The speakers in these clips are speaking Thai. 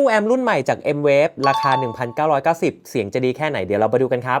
ตู้แอมรุ่นใหม่จาก M Wave ราคา 1,990 เสียงจะดีแค่ไหนเดี๋ยวเราไปดูกันครับ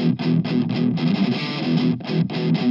Thank you.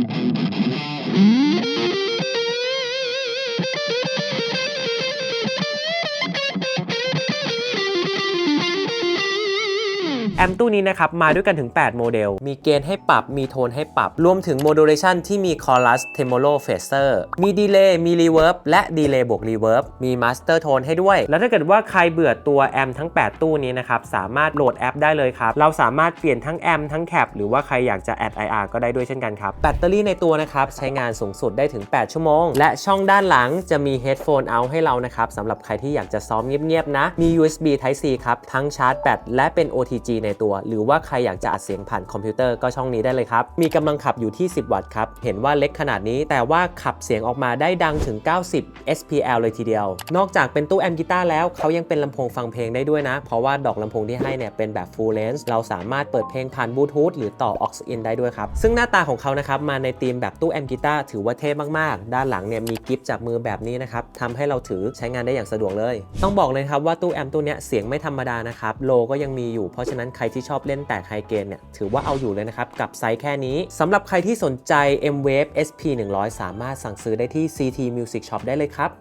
แอมตู้นี้นะครับมาด้วยกันถึง 8 โมเดล มีเกณฑ์ให้ปรับ มีโทนให้ปรับ รวมถึง modulation ที่มี chorus tremolo phaser มี delay มี reverb และ delay บวก reverb มี master tone ให้ด้วย แล้วถ้าเกิดว่าใครเบื่อตัวแอมทั้ง 8 ตู้นี้นะครับ สามารถโหลดแอปได้เลยครับ เราสามารถเปลี่ยนทั้งแอมทั้งแคปหรือว่าใครอยากจะ add IR ก็ได้ด้วยเช่นกันครับ แบตเตอรี่ในตัวนะครับ ใช้งานสูงสุดได้ถึง 8 ชั่วโมง และช่องด้านหลังจะมี headphone out ให้เรานะครับสำหรับใครที่อยากจะซ้อมเงียบๆนะมี USB Type C ครับทั้งชาร์จแบตและเป็น OTG ในตัว หรือว่าใครอยากจะอัดเสียงผ่านคอมพิวเตอร์ก็ช่องนี้ได้เลยครับ มีกำลังขับอยู่ที่ 10 วัตต์ครับ เห็นว่าเล็กขนาดนี้แต่ว่าขับเสียงออกมาได้ดังถึง 90 SPL เลยทีเดียว นอกจากเป็นตู้แอมป์กีตาร์แล้วเขายังเป็นลำโพงฟังเพลงได้ด้วยนะ เพราะว่าดอกลำโพงที่ให้เนี่ยเป็นแบบ full range เราสามารถเปิดเพลงผ่านบลูทูธหรือต่อ aux in ได้ด้วยครับ ซึ่งหน้าตาของเขานะครับมาในธีมแบบตู้แอมป์กีตาร์ถือว่าเท่มากๆ ด้านหลังเนี่ยมีกิฟต์จับมือแบบนี้นะครับทำให้เราถือใช้งานได้อย่างสะดวกเลย ต้องบอกเลยครับว่าตู้แอมป์ตู้เนี้ยเสียงไม่ธรรมดานะครับโลก็ยังมีอยู่เพราะฉะนั้นใครที่ชอบเล่นแตกไฮเกนเนี่ยถือว่าเอาอยู่เลยนะครับ กับไซส์แค่นี้สำหรับใครที่สนใจ M Wave SP 100 สามารถสั่งซื้อได้ที่ CT Music Shop ได้เลยครับ